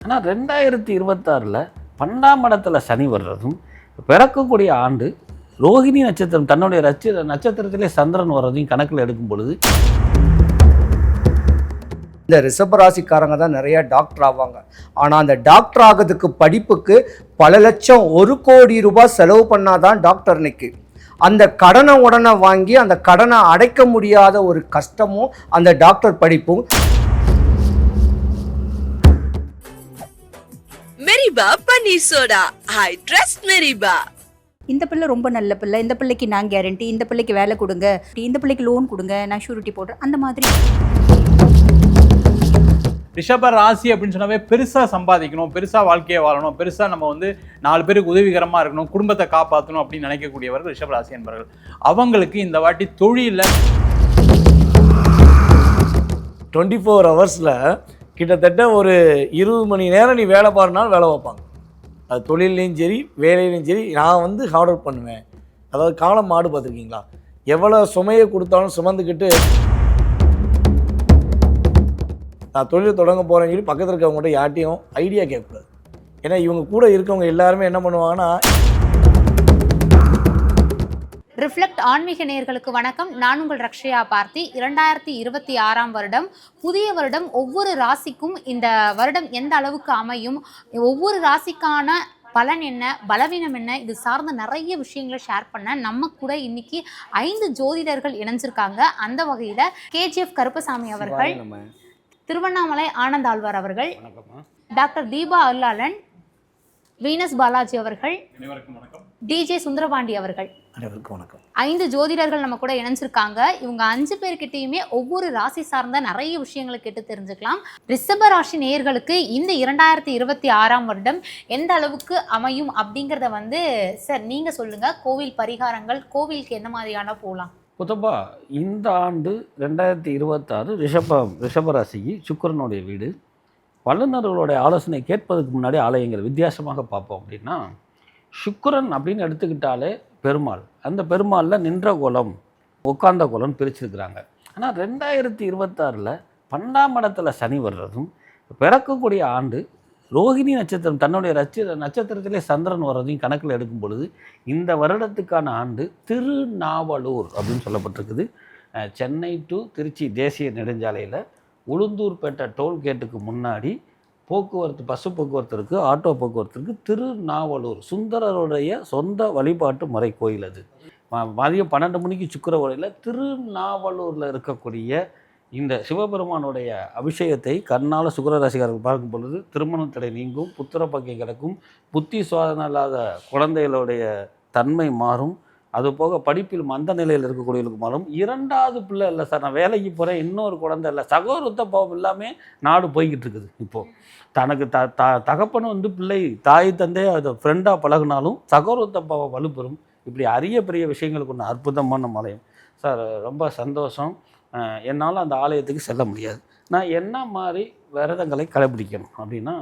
ஆனால் ரெண்டாயிரத்தி இருபத்தாறில் பன்னெண்டாம் இடத்துல சனி வர்றதும் பிறக்கக்கூடிய ஆண்டு ரோஹிணி நட்சத்திரம் தன்னுடைய ரச்ச நட்சத்திரத்திலே சந்திரன் வர்றதையும் கணக்கில் எடுக்கும் பொழுது இந்த ரிஷபராசிக்காரங்க தான் நிறைய டாக்டர் ஆவாங்க. ஆனால் அந்த டாக்டர் ஆகிறதுக்கு படிப்புக்கு பல லட்சம் ஒரு கோடி ரூபாய் செலவு பண்ணாதான் டாக்டர் நிற்கு அந்த கடனை உடனே வாங்கி அந்த கடனை அடைக்க முடியாத ஒரு கஷ்டமும் அந்த டாக்டர் படிப்பும் மெரிபா பன்னீர் சோடா ஐ ட்ரஸ்ட் மெரிபா இந்த பிள்ளை ரொம்ப நல்ல பிள்ளை. இந்த பிள்ளைக்கு நான் கேரண்டி இந்த பிள்ளைக்கு வேலை கொடுங்க. இந்த பிள்ளைக்கு லோன் கொடுங்க நான் ஷூரிட்டி போடுறேன். அந்த மாதிரி. ரிஷப ராசி அப்படின்னு சொன்னாவே பெருசாக சம்பாதிக்கணும் பெருசாக வாழ்க்கையை வாழணும் பெருசாக நம்ம வந்து நாலு பேருக்கு உதவிகரமாக இருக்கணும் குடும்பத்தை காப்பாற்றணும் அப்படின்னு நினைக்கக்கூடியவர்கள் ரிஷப ராசி என்பவர்கள் அவங்களுக்கு இந்த வாட்டி தொழிலில் டுவெண்ட்டி ஃபோர் ஹவர்ஸில் கிட்டத்தட்ட ஒரு இருபது மணி நேரம் நீ வேலை பாருனாலும் வேலை வைப்பாங்க அது தொழிலையும் சரி வேலையிலையும் சரி நான் வந்து ஹார்ட் ஒர்க் பண்ணுவேன். அதாவது காலம் மாடு பார்த்துருக்கீங்களா? எவ்வளோ சுமையை கொடுத்தாலும் சுமந்துக்கிட்டு நான் தொழில் தொடங்க போகிறேன்னு சொல்லி பக்கத்தில் இருக்கவங்ககிட்ட யார்ட்டையும் ஐடியா கேட்கக்கூடாது. ஏன்னா இவங்க கூட இருக்கவங்க எல்லாருமே என்ன பண்ணுவாங்கன்னா ரிஃப்ளெக்ட் ஆன்மீக நேயர்களுக்கு வணக்கம். நான் உங்கள் ரக்ஷயா பார்த்தி. இரண்டாயிரத்தி இருபத்தி ஆறாம் வருடம். புதிய வருடம். ஒவ்வொரு ராசிக்கும் இந்த வருடம் எந்த அளவுக்கு அமையும்? ஒவ்வொரு ராசிக்கான பலன் என்ன? பலவீனம் என்ன? இது சார்ந்த நிறைய விஷயங்களை ஷேர் பண்ண நம்ம கூட இன்னைக்கு ஐந்து ஜோதிடர்கள் இணைஞ்சிருக்காங்க. அந்த வகையில் கேஜிஎஃப் கருப்பசாமி அவர்கள் திருவண்ணாமலை ஆனந்த் ஆழ்வார் அவர்கள் டாக்டர் தீபா அருளாளன் வீனஸ் பாலாஜி அவர்கள் டிஜே சுந்தரபாண்டி அவர்கள். அனைவருக்கும் வணக்கம். ஐந்து ஜோதிடர்கள் நம்ம கூட இணைஞ்சிருக்காங்க. இவங்க அஞ்சு பேர்கிட்டயுமே ஒவ்வொரு ராசி சார்ந்த நிறைய விஷயங்களை கேட்டு தெரிஞ்சுக்கலாம். ரிஷப ராசி நேயர்களுக்கு இந்த இரண்டாயிரத்தி இருபத்தி ஆறாம் வருடம் எந்த அளவுக்கு அமையும் அப்படிங்கிறத வந்து சார் நீங்க சொல்லுங்க. கோவில் பரிகாரங்கள் கோவிலுக்கு என்ன மாதிரியான போகலாம் புத்தப்பா இந்த ஆண்டு ரெண்டாயிரத்தி இருபத்தாறு ரிஷபம் ரிஷபராசிக்கு சுக்கிரனுடைய வீடு. வல்லுநர்களுடைய ஆலோசனை கேட்பதற்கு முன்னாடி ஆலயங்கள் வித்தியாசமாக பார்ப்போம் அப்படின்னா சுக்கரன் அப்படின்னு எடுத்துக்கிட்டாலே பெருமாள். அந்த பெருமாளில் நின்ற கோலம் உட்கார்ந்த கோலம் பிரிச்சிருக்கிறாங்க. ஆனால் ரெண்டாயிரத்தி இருபத்தாறில் பன்னெண்டாம் இடத்துல சனி வர்றதும் பிறக்கக்கூடிய ஆண்டு ரோஹிணி நட்சத்திரம் தன்னுடைய நட்சத்திர நட்சத்திரத்திலே சந்திரன் வர்றதையும் கணக்கில் எடுக்கும் பொழுது இந்த வருடத்துக்கான ஆண்டு திருநாவலூர் அப்படின்னு சொல்லப்பட்டிருக்குது. சென்னை டு திருச்சி தேசிய நெடுஞ்சாலையில் உளுந்தூர்பேட்டை டோல்கேட்டுக்கு முன்னாடி போக்குவரத்து பஸ்ஸு போக்குவரத்து இருக்குது ஆட்டோ போக்குவரத்து இருக்குது திருநாவலூர் சுந்தரருடைய சொந்த வழிபாட்டு முறை கோயில் அது. மதியம் பன்னெண்டு மணிக்கு சுக்கிர உரையில் திருநாவலூரில் இருக்கக்கூடிய இந்த சிவபெருமானுடைய அபிஷேகத்தை கண்ணால் சுக்கிர ராசிக்காரர்கள் பார்க்கும் பொழுது திருமண தடை நீங்கும் புத்திர பாக்கியம் கிடக்கும் புத்தி சுவாதனம் இல்லாத குழந்தைகளுடைய தன்மை மாறும் அதுபோக படிப்பில் மந்த நிலையில் இருக்கக்கூடியவர்களுக்கு மாறும் இரண்டாவது பிள்ளை இல்லை சார் நான் வேலைக்கு போகிறேன் இன்னொரு குழந்தை இல்லை. சகோதரத்தை பாவம் எல்லாமே நாடு போய்கிட்டு இருக்குது இப்போது தனக்கு த த தகப்பன் வந்து பிள்ளை தாய் தந்தை அதை ஃப்ரெண்டாக பழகுனாலும் சகோதரத்தை பாவம் வலுப்பெறும். இப்படி அரிய பெரிய விஷயங்களுக்கு ஒன்று அற்புதமான மலையம் சார் ரொம்ப சந்தோஷம். என்னால் அந்த ஆலயத்துக்கு செல்ல முடியாது. நான் என்ன மாதிரி விரதங்களை கடைபிடிக்கணும் அப்படின்னா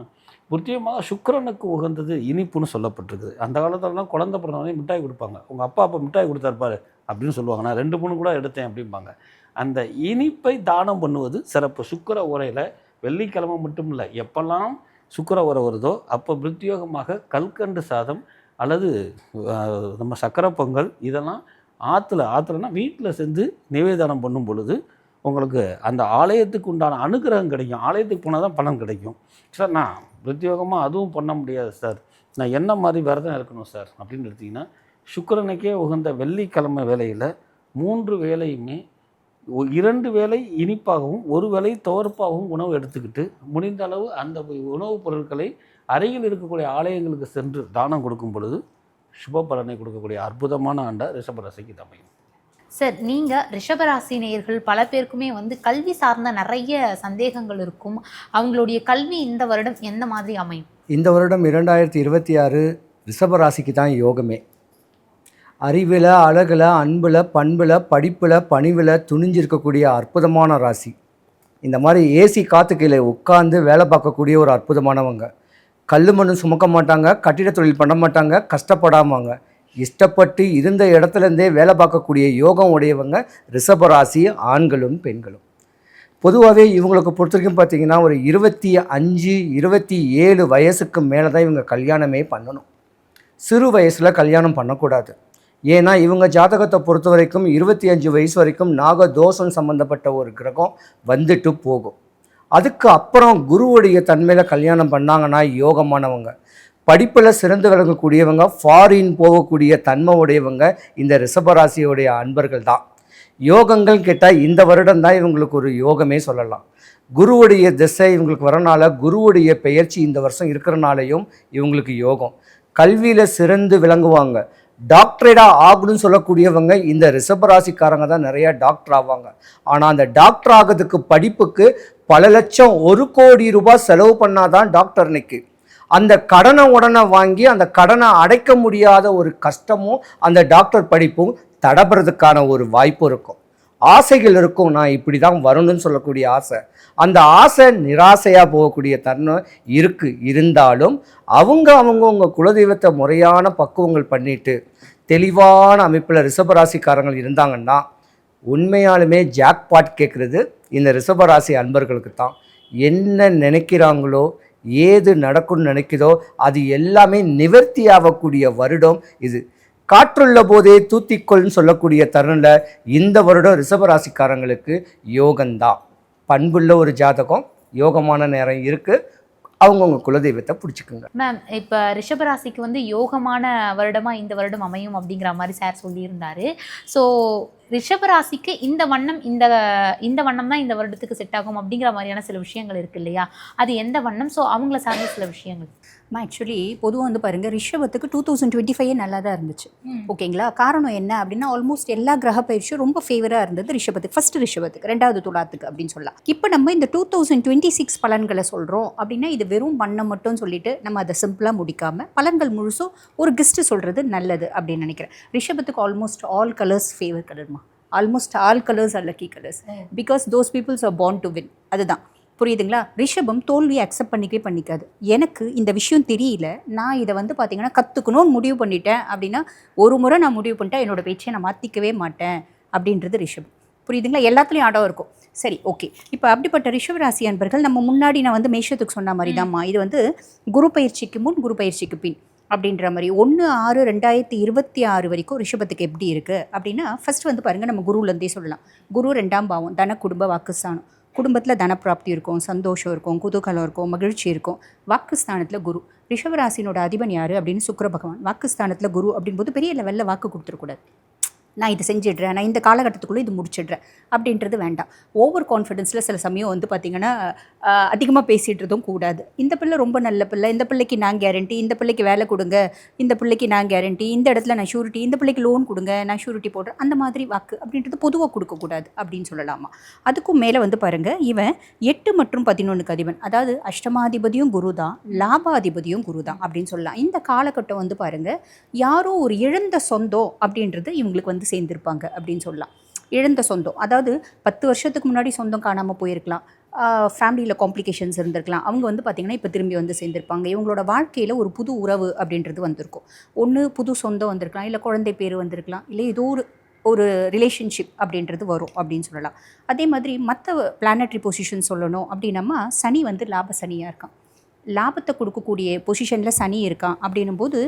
முக்கியமாக சுக்கரனுக்கு உகந்தது இனிப்புன்னு சொல்லப்பட்டிருக்குது. அந்த காலத்துலலாம் குழந்தை பிறந்தவனே மிட்டாய் கொடுப்பாங்க. உங்கள் அப்பா அப்பா மிட்டாய் கொடுத்தாருப்பாரு அப்படின்னு சொல்லுவாங்க. நான் ரெண்டு மூணு கூட எடுத்தேன் அப்படிம்பாங்க. அந்த இனிப்பை தானம் பண்ணுவது சிறப்பு. சுக்கிர உரையில் வெள்ளிக்கிழமை மட்டும் இல்லை எப்பெல்லாம் சுக்கர உரை வருதோ அப்போ பிரத்யோகமாக கல்கண்டு சாதம் அல்லது நம்ம சக்கரை பொங்கல் இதெல்லாம் ஆற்றுல ஆற்றுலனா வீட்டில் செஞ்சு நிவேதானம் பண்ணும் பொழுது உங்களுக்கு அந்த ஆலயத்துக்கு உண்டான அனுகிரகம் கிடைக்கும். ஆலயத்துக்கு போனால் தான் பலன் கிடைக்கும். சார் நான் பிரத்யோகமாக அதுவும் பண்ண முடியாது சார் நான் என்ன மாதிரி விரதம் இருக்கணும் சார் அப்படின்னு எடுத்திங்கன்னா சுக்கரனுக்கே உகந்த வெள்ளிக்கிழமை வேலையில் மூன்று வேலையுமே இரண்டு வேலை இனிப்பாகவும் ஒரு வேளை துவர்ப்பாகவும் உணவு எடுத்துக்கிட்டு முடிந்த அளவு அந்த உணவுப் பொருட்களை அருகில் இருக்கக்கூடிய ஆலயங்களுக்கு சென்று தானம் கொடுக்கும் பொழுது சுப பலனை கொடுக்கக்கூடிய அற்புதமான ஆண்டாக ரிஷபராசிக்கு இது அமையும். சார் நீங்கள் ரிஷபராசி நேயர்கள் பல பேருக்குமே வந்து கல்வி சார்ந்த நிறைய சந்தேகங்கள் இருக்கும். அவங்களுடைய கல்வி இந்த வருடம் எந்த மாதிரி அமையும்? இந்த வருடம் இரண்டாயிரத்தி இருபத்தி ஆறு ரிஷபராசிக்கு தான் யோகமே. அறிவில் அழகில் அன்பில் பண்பில் படிப்பில் பணிவில் துணிஞ்சிருக்கக்கூடிய அற்புதமான ராசி. இந்த மாதிரி ஏசி காத்துக்கையில் கீழே உட்காந்து வேலை பார்க்கக்கூடிய ஒரு அற்புதமானவங்க. கல் மண்ணு சுமக்க மாட்டாங்க கட்டிட தொழில் பண்ண மாட்டாங்க கஷ்டப்படாமங்க இஷ்டப்பட்டு இருந்த இடத்துலேருந்தே வேலை பார்க்கக்கூடிய யோகம் உடையவங்க ரிஷபராசி ஆண்களும் பெண்களும். பொதுவாகவே இவங்களுக்கு பொறுத்த வரைக்கும் பார்த்தீங்கன்னா ஒரு இருபத்தி அஞ்சு இருபத்தி ஏழு வயசுக்கு மேலே தான் இவங்க கல்யாணமே பண்ணணும். சிறு வயசில் கல்யாணம் பண்ணக்கூடாது. ஏன்னா இவங்க ஜாதகத்தை பொறுத்த வரைக்கும் இருபத்தி அஞ்சு வயசு வரைக்கும் நாக தோஷம் சம்மந்தப்பட்ட ஒரு கிரகம் வந்துட்டு போகும். அதுக்கு அப்புறம் குருவுடைய தன்மையில் கல்யாணம் பண்ணாங்கன்னா யோகமானவங்க படிப்பில் சிறந்து விளங்கக்கூடியவங்க ஃபாரின் போகக்கூடிய தன்மை உடையவங்க இந்த ரிஷபராசியோடைய அன்பர்கள் தான். யோகங்கள் கேட்டால் இந்த வருடம் தான் இவங்களுக்கு ஒரு யோகமே சொல்லலாம். குருவுடைய திசை இவங்களுக்கு வரனால குருவுடைய பெயர்ச்சி இந்த வருஷம் இருக்கிறனாலையும் இவங்களுக்கு யோகம். கல்வியில் சிறந்து விளங்குவாங்க. டாக்டரேடாக ஆகணும்னு சொல்லக்கூடியவங்க இந்த ரிஷபராசிக்காரங்க தான் நிறையா டாக்டர் ஆவாங்க. ஆனால் அந்த டாக்டர் ஆகிறதுக்கு படிப்புக்கு பல லட்சம் ஒரு கோடி ரூபாய் செலவு பண்ணாதான் டாக்டர் இன்னைக்கு. அந்த கடனை உடனே வாங்கி அந்த கடனை அடைக்க முடியாத ஒரு கஷ்டமும் அந்த டாக்டர் படிப்பும் தடபுறதுக்கான ஒரு வாய்ப்பு இருக்கும். ஆசைகள் இருக்கும். நான் இப்படி தான் வரணும்னு சொல்லக்கூடிய ஆசை. அந்த ஆசை நிராசையாக போகக்கூடிய தருணம் இருக்குது இருந்தாலும் அவங்க அவங்கவுங்க குலதெய்வத்தை முறையான பக்குவங்கள் பண்ணிட்டு தெளிவான அமைப்பில் ரிஷபராசிக்காரங்கள் இருந்தாங்கன்னா உண்மையாலுமே ஜாக்பாட் கேட்குறது இந்த ரிஷபராசி அன்பர்களுக்கு தான் என்ன நினைக்கிறாங்களோ ஏது நடக்கும்னு நினைக்குதோ அது எல்லாமே நிவர்த்தி ஆகக்கூடிய வருடம் இது. காற்றுள்ள போதே தூத்திக்கொள்னு சொல்லக்கூடிய தருணில் இந்த வருடம் ரிஷபராசிக்காரங்களுக்கு யோகந்தான் பண்புள்ள ஒரு ஜாதகம் யோகமான நேரம் இருக்குது அவங்கவுங்க குலதெய்வத்தை பிடிச்சிக்குங்க. மேம் இப்போ ரிஷபராசிக்கு வந்து யோகமான வருடமாக இந்த வருடம் அமையும் அப்படிங்கிற மாதிரி சார் சொல்லியிருந்தாரு. ஸோ ரிஷபராசிக்கு இந்த வண்ணம் இந்த இந்த வண்ணம் தான் இந்த வருடத்துக்கு செட் ஆகும் அப்படிங்கிற மாதிரியான சில விஷயங்கள் இருக்கு இல்லையா? அது எந்த வண்ணம்? ஸோ அவங்கள சார்ந்த சில விஷயங்கள். ஆக்சுவலி பொதுவாக வந்து பாருங்கள் ரிஷபத்துக்கு டூ தௌசண்ட் டுவெண்ட்டி ஃபைவ் நல்லா தான் இருந்துச்சு ஓகேங்களா? காரணம் என்ன அப்படின்னா ஆல்மோஸ்ட் எல்லா கிரக பயிற்சியும் ரொம்ப ஃபேவராக இருந்தது ரிஷபத்துக்கு. ஃபர்ஸ்ட் ரிஷபத்துக்கு ரெண்டாவது துலாத்துக்கு அப்படின்னு சொல்லலாம். இப்போ நம்ம இந்த டூ தௌசண்ட் டுவெண்ட்டி சிக்ஸ் பலன்களை சொல்கிறோம் அப்படின்னா இது வெறும் வண்ணம் மட்டும் சொல்லிட்டு நம்ம அதை சிம்பிளாக முடிக்காமல் பலன்கள் முழுசும் ஒரு கிஸ்ட்டு சொல்கிறது நல்லது அப்படின்னு நினைக்கிறேன். ரிஷபத்துக்கு almost all colours favour கலர்மா almost all colours are lucky colours because those peoples are born to win அதுதான். புரியுதுங்களா? ரிஷபம் தோல்வியை அக்செப்ட் பண்ணிக்கவே பண்ணிக்காது. எனக்கு இந்த விஷயம் தெரியல. நான் இதை வந்து பார்த்தீங்கன்னா கற்றுக்கணும்னு முடிவு பண்ணிட்டேன் அப்படின்னா ஒரு முறை நான் முடிவு பண்ணிட்டேன் என்னோட பேச்சை நான் மாற்றிக்கவே மாட்டேன் அப்படின்றது ரிஷபம். புரியுதுங்களா? எல்லாத்துலேயும் அடம் இருக்கும். சரி ஓகே இப்போ அப்படிப்பட்ட ரிஷபராசி அன்பர்கள் நம்ம முன்னாடி நான் வந்து மேஷத்துக்கு சொன்ன மாதிரி தான்மா இது வந்து குரு பயிற்சிக்கு முன் குரு பயிற்சிக்கு பின். அப்படின்ற மாதிரி ஒன்று ஆறு ரெண்டாயிரத்தி இருபத்தி ஆறு வரைக்கும் ரிஷபத்துக்கு எப்படி இருக்குது அப்படின்னா ஃபர்ஸ்ட் வந்து பாருங்கள் நம்ம குருலேருந்தே சொல்லலாம். குரு ரெண்டாம் பாவம் தன குடும்ப வாக்குஸ்தானம். குடும்பத்தில் தனப்பிராப்தி இருக்கும் சந்தோஷம் இருக்கும் குதூகலம் இருக்கும் மகிழ்ச்சி இருக்கும். வாக்குஸ்தானத்தில் குரு. ரிஷவராசினோட அதிபன் யார்? அப்படின்னு சுக்கர பகவான். வாக்குஸ்தானத்தில் குரு அப்படின்போது பெரிய லெவலில் வாக்கு கொடுத்துருக்கூடாது நான் இது செஞ்சிடுறேன் நான் இந்த காலகட்டத்துக்குள்ளே இது முடிச்சிடுறேன் அப்படின்றது வேண்டாம். ஓவர் கான்ஃபிடென்ஸில் சில சமயம் வந்து பார்த்திங்கன்னா அதிகமாக பேசிடுறதும் கூடாது. இந்த பிள்ளை ரொம்ப நல்ல பிள்ளை இந்த பிள்ளைக்கு நான் கேரண்டி இந்த பிள்ளைக்கு வேலை கொடுங்க இந்த பிள்ளைக்கு நான் கேரண்டி இந்த இடத்துல நான் ஷூரிட்டி இந்த பிள்ளைக்கு லோன் கொடுங்க நான் ஷூரிட்டி போடுறேன் அந்த மாதிரி வாக்கு அப்படின்றது பொதுவாக கொடுக்கக்கூடாது அப்படின்னு சொல்லலாமா? அதுக்கும் மேலே வந்து பாருங்கள் இவன் எட்டு மற்றும் பதினொன்றுக்கு அதிபன். அதாவது அஷ்டமாதிபதியும் குரு தான் லாபாதிபதியும் குரு தான் அப்படின்னு சொல்லலாம். இந்த காலகட்டம் வந்து பாருங்கள் யாரோ ஒரு இழந்த சொந்தம் அப்படின்றது இவங்களுக்கு வந்து சேர்ந்திருப்பாங்க அப்படின்னு சொல்லலாம். இழந்த சொந்தம். அதாவது பத்து வருஷத்துக்கு முன்னாடி சொந்தம் காணாமல் போயிருக்கலாம். ஃபேமிலியில் காம்ப்ளிகேஷன்ஸ் இருந்திருக்கலாம். அவங்க வந்து பார்த்திங்கன்னா இப்போ திரும்பி வந்து சேர்ந்திருப்பாங்க. இவங்களோட வாழ்க்கையில் ஒரு புது உறவு அப்படின்றது வந்திருக்கும். ஒன்று புது சொந்தம் வந்திருக்கலாம். இல்லை குழந்தை பேர் வந்திருக்கலாம். இல்லை ஏதோ ஒரு ஒரு ரிலேஷன்ஷிப் அப்படின்றது வரும் அப்படின்னு சொல்லலாம். அதே மாதிரி மற்ற பிளானட்ரி பொசிஷன் சொல்லணும் அப்படின்னம்மா சனி வந்து லாப சனியாக இருக்கான். லாபத்தை கொடுக்கக்கூடிய பொசிஷனில் சனி இருக்கான் அப்படின்னும் போது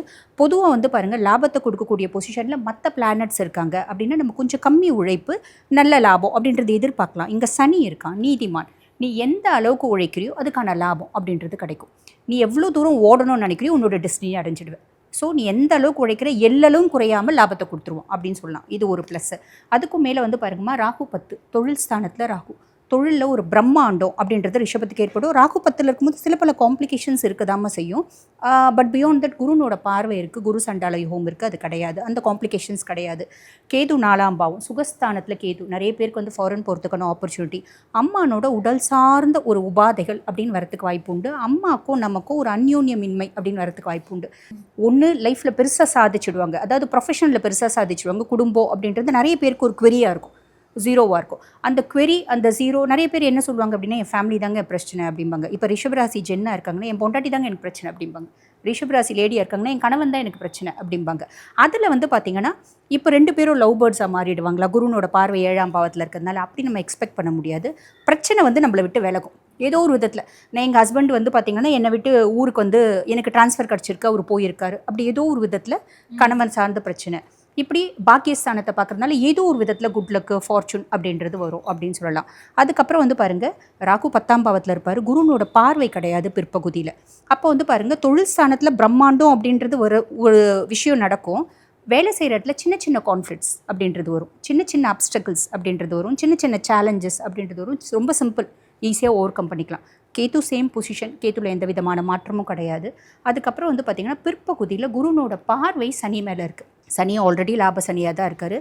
பொதுவாக வந்து பாருங்கள் லாபத்தை கொடுக்கக்கூடிய பொசிஷனில் மற்ற பிளானட்ஸ் இருக்காங்க அப்படின்னா நம்ம கொஞ்சம் கம்மி உழைப்பு நல்ல லாபம் அப்படின்றது எதிர்பார்க்கலாம். இங்கே சனி இருக்கான் நீதிமான். நீ எந்த அளவுக்கு உழைக்கிறியோ அதுக்கான லாபம் அப்படின்றது கிடைக்கும். நீ எவ்வளோ தூரம் ஓடணும்னு நினைக்கிறியோ உன்னோட டெஸ்டினியை அடைஞ்சிடுவேன். ஸோ நீ எந்த அளவுக்கு உழைக்கிற எல்லலும் குறையாமல் லாபத்தை கொடுத்துருவோம் அப்படின்னு சொல்லலாம். இது ஒரு ப்ளஸ்ஸு அதுக்கும் மேலே வந்து பாருங்கம்மா ராகு பத்து தொழில் ஸ்தானத்தில் ராகு. தொழிலில் ஒரு பிரம்மாண்டம் அப்படின்றது ரிஷபத்துக்கு ஏற்படும். ராகு பத்தில் இருக்கும்போது சில பல காம்ப்ளிகேஷன்ஸ் இருக்கதாம செய்யும். பட் பியாண்ட் தட் குருனோட பார்வை இருக்குது குரு சண்டால யோகம் இருக்குது அது கிடையாது. அந்த காம்ப்ளிகேஷன்ஸ் கிடையாது. கேது நாலாம் பாவம். சுகஸ்தானத்தில் கேது. நிறைய பேருக்கு வந்து ஃபாரின் போகிறதுக்கான ஆப்பர்ச்சுனிட்டி அம்மானோட உடல் சார்ந்த ஒரு உபாதைகள் அப்படின்னு வரத்துக்கு வாய்ப்பு உண்டு. அம்மாக்கும் நமக்கும் ஒரு அந்யோன்யமின்மை அப்படின்னு வரத்துக்கு வாய்ப்பு உண்டு. ஒன்று லைஃப்பில் பெருசாக சாதிச்சிடுவாங்க. அதாவது ப்ரொஃபஷனில் பெருசாக சாதிச்சிடுவாங்க. குடும்பம் அப்படின்றது நிறைய பேருக்கு ஒரு குவெரியாக இருக்கும். ஜீரோவாக இருக்கும். அந்த query அந்த ஜீரோ நிறைய பேர் என்ன சொல்லுவாங்க அப்படின்னா என் ஃபேமிலி தாங்க பிரச்சனை அப்படிம்பாங்க. இப்போ ரிஷபராசி ஜென்னா இருக்காங்கன்னா என் பொண்டாட்டி தாங்க எனக்கு பிரச்சனை அப்படிம்பாங்க. ரிஷபராசி லேடியாக இருக்காங்கன்னா என் கணவன் தான் எனக்கு பிரச்சனை அப்படிம்பாங்க. அதில் வந்து பார்த்தீங்கன்னா இப்போ ரெண்டு பேரும் லவ் பேர்ட்ஸாக மாறிடுவாங்களா? குருனோட பார்வை ஏழாம் பாவத்தில் இருக்கிறதுனால அப்படி நம்ம எக்ஸ்பெக்ட் பண்ண முடியாது. பிரச்சனை வந்து நம்மளை விட்டு விலகும். ஏதோ ஒரு விதத்தில். நான் எங்கள் ஹஸ்பண்ட் வந்து பார்த்தீங்கன்னா என்னை விட்டு ஊருக்கு வந்து எனக்கு ட்ரான்ஸ்ஃபர் கிடச்சிருக்கு அவர் போயிருக்காரு. அப்படி ஏதோ ஒரு விதத்தில் கணவன் சார்ந்த பிரச்சனை. இப்படி பாக்கியஸ்தானத்தை பார்க்குறதுனால ஏதோ ஒரு விதத்தில் குட் லக்கு ஃபார்ச்சூன் அப்படின்றது வரும் அப்படின்னு சொல்லலாம். அதுக்கப்புறம் வந்து பாருங்கள் ராகு பத்தாம் பாவத்தில் இருப்பார். குருனோட பார்வை கிடையாது பிற்பகுதியில். அப்போ வந்து பாருங்கள் தொழில் ஸ்தானத்தில் பிரம்மாண்டம் அப்படின்றது ஒரு ஒரு விஷயம் நடக்கும். வேலை செய்கிற இடத்துல சின்ன சின்ன கான்ஃப்ளிக்ஸ் அப்படின்றது வரும். சின்ன சின்ன அப்டக்கிள்ஸ் அப்படின்றது வரும். சின்ன சின்ன சேலஞ்சஸ் அப்படின்றது வரும். ரொம்ப சிம்பிள் ஈஸியாக ஓவர் கம் பண்ணிக்கலாம். கேத்து சேம் பொசிஷன் கேத்துல எந்த விதமான மாற்றமும் கிடையாது. அதுக்கப்புறம் வந்து பார்த்திங்கன்னா பிற்பகுதியில் குருனோட பார்வை சனி மேலே இருக்குது சனியும் ஆல்ரெடி லாப சனியாக தான் இருக்கார்.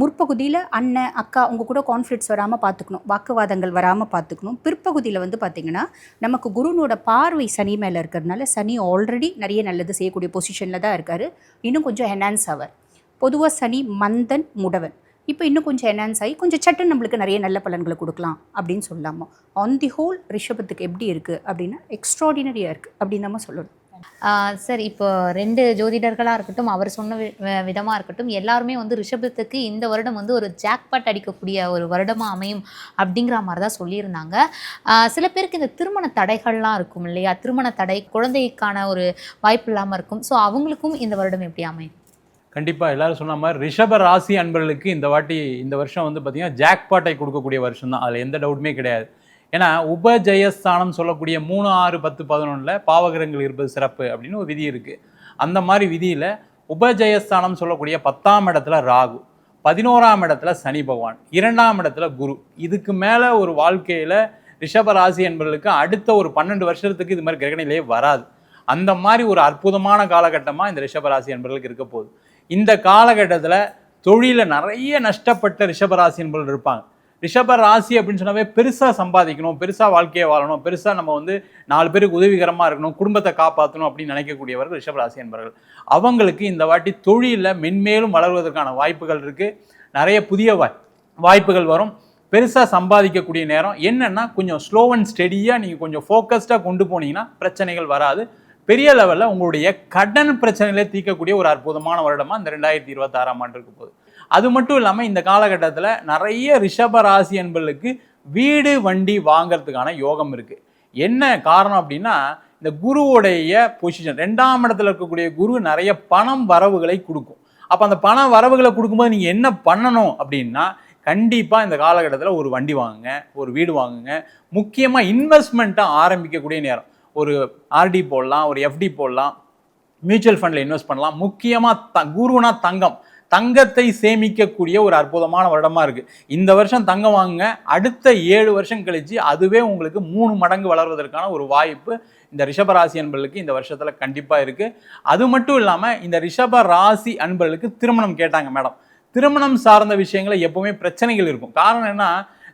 முற்பகுதியில் அண்ணன் அக்கா உங்கள் கூட கான்ஃப்ளிக்ஸ் வராமல் பார்த்துக்கணும் வாக்குவாதங்கள் வராமல் பார்த்துக்கணும் பிற்பகுதியில் வந்து பார்த்திங்கன்னா நமக்கு குருனோட பார்வை சனி மேலே இருக்கிறதுனால சனி ஆல்ரெடி நிறைய நல்லது செய்யக்கூடிய பொசிஷனில் தான் இருக்கார். இன்னும் கொஞ்சம் என்ஹான்ஸ் ஆவார். பொதுவாக சனி மந்தன் முடவன். இப்போ இன்னும் கொஞ்சம் என்ஹான்ஸ் ஆகி கொஞ்சம் சட்டன் நம்மளுக்கு நிறைய நல்ல பலன்களை கொடுக்கலாம் அப்படின்னு சொல்லலாமா ஆன் தி ஹோல் ரிஷபத்துக்கு எப்படி இருக்குது அப்படின்னா எக்ஸ்ட்ராடினரியாக இருக்குது அப்படின்னு நம்ம சொல்லணும். சார் இப்போ ரெண்டு ஜோதிடர்களாக இருக்கட்டும் அவர் சொன்ன வி- இருக்கட்டும் எல்லாருமே வந்து ரிஷபத்துக்கு இந்த வருடம் வந்து ஒரு ஜாக்பாட் அடிக்கக்கூடிய ஒரு வருடமாக அமையும் அப்படிங்கிற மாதிரி தான் சொல்லியிருந்தாங்க சில பேருக்கு இந்த திருமண தடைகள்லாம் இருக்கும் இல்லையா? திருமண தடை குழந்தைக்கான ஒரு வாய்ப்பு இல்லாமல் இருக்கும். ஸோ அவங்களுக்கும் இந்த வருடம் எப்படி அமையும்? கண்டிப்பாக எல்லாரும் சொன்ன மாதிரி ரிஷப ராசி அன்பர்களுக்கு இந்த வாட்டி இந்த வருஷம் வந்து பார்த்திங்கன்னா ஜாக்பாட்டை கொடுக்கக்கூடிய வருஷம் தான் அதில் எந்த டவுட்டுமே கிடையாது. ஏன்னா உபஜயஸ்தானம் சொல்லக்கூடிய மூணு ஆறு பத்து பதினொன்றில் பாவகிரகங்கள் இருப்பது சிறப்பு அப்படின்னு ஒரு விதி இருக்குது அந்த மாதிரி விதியில் உபஜயஸ்தானம் சொல்லக்கூடிய பத்தாம் இடத்துல ராகு பதினோராம் இடத்துல சனி பகவான் இரண்டாம் இடத்துல குரு. இதுக்கு மேலே ஒரு வாழ்க்கையில் ரிஷபராசி என்பவர்களுக்கு அடுத்த ஒரு பன்னெண்டு வருஷத்துக்கு இது மாதிரி கிரகணிலே வராது. அந்த மாதிரி ஒரு அற்புதமான காலகட்டமாக இந்த ரிஷபராசி என்பவர்களுக்கு இருக்க போகுது. இந்த காலகட்டத்தில் தொழிலில் நிறைய நஷ்டப்பட்ட ரிஷபராசி என்பவர்கள் இருப்பாங்க. ரிஷப ராசி அப்படின்னு சொன்னாவே பெருசாக சம்பாதிக்கணும் பெருசாக வாழ்க்கையை வாழணும் பெருசாக நம்ம வந்து நாலு பேருக்கு உதவிகரமாக இருக்கணும் குடும்பத்தை காப்பாற்றணும் அப்படின்னு நினைக்கக்கூடியவர்கள் ரிஷபராசி என்பவர்கள் அவங்களுக்கு இந்த வாட்டி தொழிலில் மென்மேலும் வளர்வதற்கான வாய்ப்புகள் இருக்குது நிறைய புதிய வாய் வாய்ப்புகள் வரும். பெருசாக சம்பாதிக்கக்கூடிய நேரம். என்னென்னா கொஞ்சம் ஸ்லோ அண்ட் ஸ்டெடியாக நீங்கள் கொஞ்சம் ஃபோக்கஸ்டாக கொண்டு போனீங்கன்னா பிரச்சனைகள் வராது. பெரிய லெவலில் உங்களுடைய கடன் பிரச்சனைகளை தீர்க்கக்கூடிய ஒரு அற்புதமான வருடமாக இந்த ரெண்டாயிரத்தி இருபத்தாறாம் ஆண்டு இருக்க போகுது. அது மட்டும் இல்லாமல் இந்த காலகட்டத்தில் நிறைய ரிஷப ராசி என்பர்களுக்கு வீடு வண்டி வாங்குறதுக்கான யோகம் இருக்குது என்ன காரணம் அப்படின்னா இந்த குருவுடைய பொசிஷன் ரெண்டாம் இடத்துல இருக்கக்கூடிய குரு நிறைய பணம் வரவுகளை கொடுக்கும். அப்போ அந்த பண வரவுகளை கொடுக்கும்போது நீங்கள் என்ன பண்ணணும் அப்படின்னா கண்டிப்பாக இந்த காலகட்டத்தில் ஒரு வண்டி வாங்குங்க ஒரு வீடு வாங்குங்க. முக்கியமாக இன்வெஸ்ட்மெண்ட்டை ஆரம்பிக்கக்கூடிய நேரம். ஒரு ஆர்டி போடலாம் ஒரு எஃப்டி போடலாம் மியூச்சுவல் ஃபண்டில் இன்வெஸ்ட் பண்ணலாம். முக்கியமாக த குருனா தங்கம். தங்கத்தை சேமிக்கக்கூடிய ஒரு அற்புதமான வருடமாக இருக்குது இந்த வருஷம் தங்கம் வாங்குங்க. அடுத்த ஏழு வருஷம் கழித்து அதுவே உங்களுக்கு மூணு மடங்கு வளர்வதற்கான ஒரு வாய்ப்பு இந்த ரிஷப ராசி அன்பர்களுக்கு இந்த வருஷத்தில் கண்டிப்பாக இருக்குது அது மட்டும் இல்லாமல் இந்த ரிஷப ராசி அன்பர்களுக்கு திருமணம் கேட்டாங்க மேடம். திருமணம் சார்ந்த விஷயங்களில் எப்போவுமே பிரச்சனைகள் இருக்கும். காரணம் என்ன?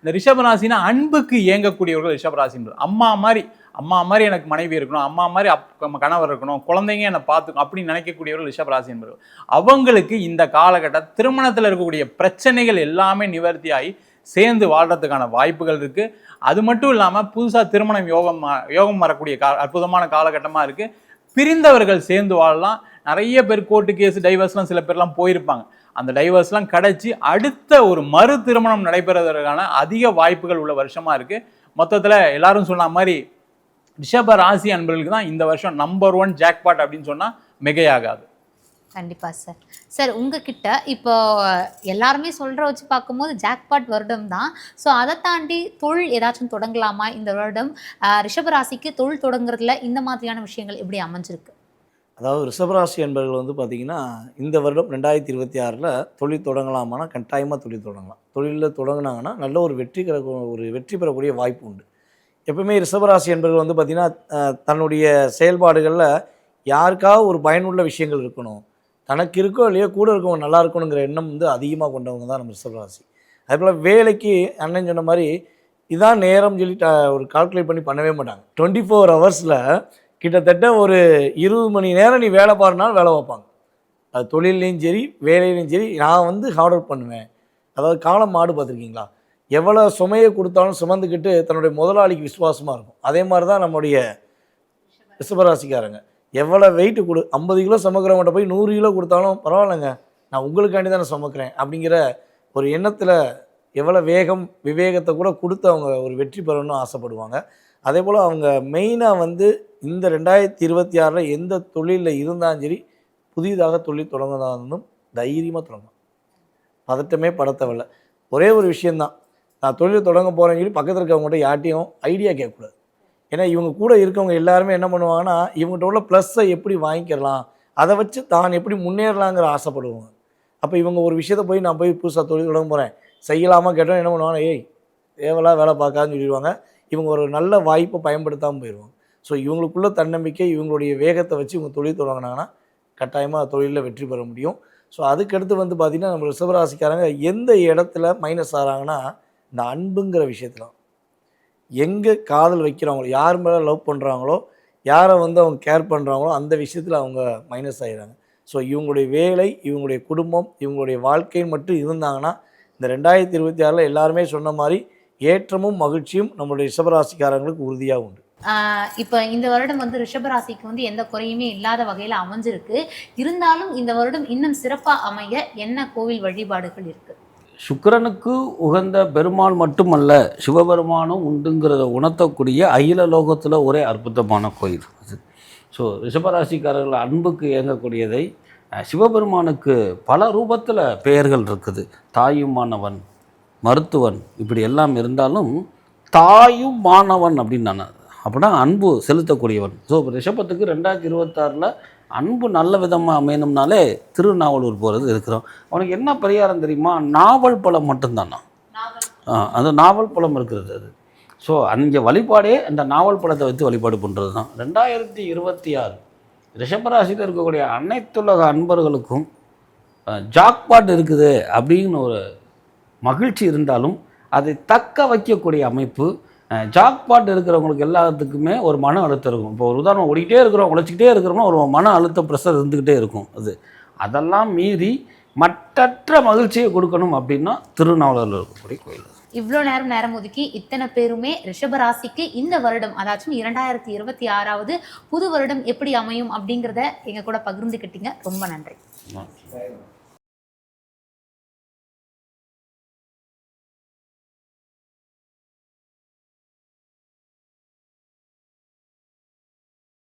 இந்த ரிஷபராசினா அன்புக்கு இயங்கக்கூடியவர்கள் ரிஷபராசின்றது அம்மா மாதிரி அம்மா மாதிரி எனக்கு மனைவி இருக்கணும் அம்மா மாதிரி அப் நம்ம கணவர் இருக்கணும் குழந்தைங்க என்னை பார்த்துக்கணும் அப்படின்னு நினைக்கக்கூடியவர்கள் ரிஷபராசி என்பவர்கள் அவங்களுக்கு இந்த காலகட்டம் திருமணத்தில் இருக்கக்கூடிய பிரச்சனைகள் எல்லாமே நிவர்த்தி ஆகி சேர்ந்து வாழ்கிறதுக்கான வாய்ப்புகள் இருக்குது அது மட்டும் இல்லாமல் புதுசாக திருமணம் யோகம் மா- யோகம் வரக்கூடிய கா அற்புதமான காலகட்டமாக இருக்குது பிரிந்தவர்கள் சேர்ந்து வாழலாம். நிறைய பேர் கோர்ட்டு கேஸ் டைவர்ஸ்லாம் சில பேர்லாம் போயிருப்பாங்க. அந்த டைவர்ஸ்லாம் கிடச்சி அடுத்த ஒரு மறு திருமணம் நடைபெறுவதற்கான அதிக வாய்ப்புகள் உள்ள வருஷமாக இருக்குது மொத்தத்தில் எல்லாரும் சொன்ன மாதிரி ரிஷப ராசி அன்பர்களுக்கு தான் இந்த வருஷம் நம்பர் ஒன் ஜாக்பாட் அப்படின்னு சொன்னால் மிகையாகாது. கண்டிப்பா சார் சார் உங்ககிட்ட இப்போ எல்லாருமே சொல்ற வச்சு பார்க்கும்போது ஜாக்பாட் வருடம் தான். ஸோ அதை தாண்டி தொழில் ஏதாச்சும் தொடங்கலாமா இந்த வருடம்? ரிஷபராசிக்கு தொழில் தொடங்குறதுல இந்த மாதிரியான விஷயங்கள் எப்படி அமைஞ்சிருக்கு? அதாவது ரிஷபராசி என்பவர்கள் வந்து பார்த்திங்கன்னா இந்த வருடம் ரெண்டாயிரத்தி இருபத்தி ஆறில் தொழில் தொடங்கலாமானா கட்டாயமாக தொழில் தொடங்கலாம். தொழிலில் தொடங்கினாங்கன்னா நல்ல ஒரு வெற்றி கிற ஒரு வெற்றி பெறக்கூடிய வாய்ப்பு உண்டு. எப்பவுமே ரிஷபராசி என்பவர்கள் வந்து பார்த்திங்கன்னா தன்னுடைய செயல்பாடுகளில் யாருக்காவது ஒரு பயனுள்ள விஷயங்கள் இருக்கணும். தனக்கு இருக்கோ இல்லையோ கூட இருக்கவங்க நல்லா இருக்கணுங்கிற எண்ணம் வந்து அதிகமாக கொண்டவங்க தான் நம்ம ரிஷபராசி. அதே போல் வேலைக்கு அண்ணன் சொன்ன மாதிரி இதான் நேரம் சொல்லி ட- ஒரு கால்குலேட் பண்ணி பண்ணவே மாட்டாங்க. டுவெண்ட்டி ஃபோர் ஹவர்ஸில் கிட்டத்தட்ட ஒரு இருபது மணி நேரம் நீ வேலை பாருனாலும் வேலை வைப்பாங்க அது தொழிலையும் சரி வேலையிலையும் சரி நான் வந்து ஹார்ட் ஒர்க் பண்ணுவேன். அதாவது காளை மாடு பார்த்துருக்கீங்களா? எவ்வளோ சுமையை கொடுத்தாலும் சுமந்துக்கிட்டு தன்னுடைய முதலாளிக்கு விசுவாசமாக இருக்கும். அதே மாதிரி தான் நம்முடைய ரிஷபராசிக்காரங்க. எவ்வளோ வெயிட் கொடு ஐம்பது கிலோ சுமக்கிறவங்கள்ட்ட போய் நூறு கிலோ கொடுத்தாலும் பரவாயில்லைங்க. நான் உங்களுக்காண்டி தானே சுமக்கிறேன் அப்படிங்கிற ஒரு எண்ணத்தில் எவ்வளோ வேகம் விவேகத்தை கூட கொடுத்து அவங்க ஒரு வெற்றி பெறணும்னு ஆசைப்படுவாங்க. அதே போல் அவங்க மெயினாக வந்து இந்த ரெண்டாயிரத்தி இருபத்தி ஆறில் எந்த தொழிலில் இருந்தாலும் சரி புதிதாக தொழில் தொடங்கினாலும் தைரியமாக தொடங்கலாம். பதட்டமே பட தேவையில்ல ஒரே ஒரு விஷயந்தான் நான் தொழில் தொடங்க போகிறேன்னு சொல்லி பக்கத்தில் இருக்கவங்ககிட்ட யார்ட்டையும் ஐடியா கேட்கக்கூடாது. ஏன்னா இவங்க கூட இருக்கவங்க எல்லாருமே என்ன பண்ணுவாங்கன்னா இவங்ககிட்ட உள்ள ப்ளஸ்ஸை எப்படி வாங்கிக்கலாம் அதை வச்சு தான் எப்படி முன்னேறலாங்கிற ஆசைப்படுவாங்க. அப்போ இவங்க ஒரு விஷயத்தை போய் நான் போய் புதுசாக தொழில் தொடங்க போகிறேன் செய்யலாமா கேட்டோம் என்ன பண்ணுவாங்க ஏய் தேவலாக வேலை பார்க்காதுன்னு சொல்லிடுவாங்க. இவங்க ஒரு நல்ல வாய்ப்பை பயன்படுத்தாமல் போயிடுவாங்க. ஸோ இவங்களுக்குள்ள தன்னம்பிக்கை இவங்களுடைய வேகத்தை வச்சு இவங்க தொழில் தொடங்கினாங்கன்னா கட்டாயமாக தொழிலில் வெற்றி பெற முடியும். ஸோ அதுக்கடுத்து வந்து பார்த்திங்கன்னா நம்ம ரிஷபராசிக்காரங்க எந்த இடத்துல மைனஸ் ஆகிறாங்கன்னா இந்த அன்புங்கிற விஷயத்தில். எங்கே காதல் வைக்கிறாங்களோ யார் மேலே லவ் பண்ணுறாங்களோ யாரை வந்து அவங்க கேர் பண்ணுறாங்களோ அந்த விஷயத்தில் அவங்க மைனஸ் ஆகிடுறாங்க ஸோ இவங்களுடைய வேலை இவங்களுடைய குடும்பம் இவங்களுடைய வாழ்க்கைன்னு மட்டும் இருந்தாங்கன்னா இந்த ரெண்டாயிரத்தி இருபத்தி ஆறில் எல்லாருமே சொன்ன மாதிரி ஏற்றமும் மகிழ்ச்சியும் நம்மளுடைய ரிஷபராசிக்காரங்களுக்கு உறுதியாக உண்டு. இப்போ இந்த வருடம் வந்து ரிஷபராசிக்கு வந்து எந்த குறையுமே இல்லாத வகையில் அமைஞ்சிருக்கு. இருந்தாலும் இந்த வருடம் இன்னும் சிறப்பாக அமைய என்ன கோவில் வழிபாடுகள் இருக்குது சுக்கரனுக்கு உகந்த பெருமாள் மட்டுமல்ல சிவபெருமானும் உண்டுங்கிறத உணர்த்தக்கூடிய அகில லோகத்தில் ஒரே அற்புதமான கோயில். அது ஸோ ரிஷபராசிக்காரர்கள் அன்புக்கு இயங்கக்கூடியதை சிவபெருமானுக்கு பல ரூபத்தில் பெயர்கள் இருக்குது. தாயுமானவன் மருத்துவன் இப்படி எல்லாம் இருந்தாலும் தாயும் மாணவன் அப்படின்னு நான் அப்படின்னா அன்பு செலுத்தக்கூடியவன். ஸோ ரிஷபத்துக்கு ரெண்டாயிரத்தி இருபத்தாறில் அன்பு நல்ல விதமாக அமையணும்னாலே திருநாவலூர் போகிறது இருக்கிறோம். அவனுக்கு என்ன பரிகாரம் தெரியுமா? நாவல் பழம் மட்டும்தானா? ஆ, அந்த நாவல் பழம் இருக்கிறது அது. ஸோ அந்த வழிபாடே அந்த நாவல் பழத்தை வைத்து வழிபாடு பண்ணுறது தான் ரெண்டாயிரத்தி இருபத்தி ஆறு ரிஷபராசியில் இருக்கக்கூடிய அனைத்துலக அன்பர்களுக்கும் ஜாக்பாட் இருக்குது அப்படின்னு ஒரு மகிழ்ச்சி இருந்தாலும் அதை தக்க வைக்கக்கூடிய அமைப்பு ஜாக்பாட் இருக்கிறவங்களுக்கு எல்லாத்துக்குமே ஒரு மன அழுத்தம் இருக்கும். இப்போ ஒரு உதாரணம் ஓடிக்கிட்டே இருக்கிறோம் உழைச்சிக்கிட்டே இருக்கிறோம்னா ஒரு மன அழுத்த ப்ரெஷர் இருந்துக்கிட்டே இருக்கும் அது. அதெல்லாம் மீறி மற்றற்ற மகிழ்ச்சியை கொடுக்கணும் அப்படின்னா திருநாவலூரில் இருக்கக்கூடிய கோயில். இவ்வளோ நேரம் நேரம் ஒதுக்கி இத்தனை பேருமே ரிஷபராசிக்கு இந்த வருடம் அதாச்சும் இரண்டாயிரத்தி இருபத்தி ஆறாவது புது வருடம் எப்படி அமையும் அப்படிங்கிறத எங்க கூட பகிர்ந்துக்கிட்டீங்க ரொம்ப நன்றி. நன்றி.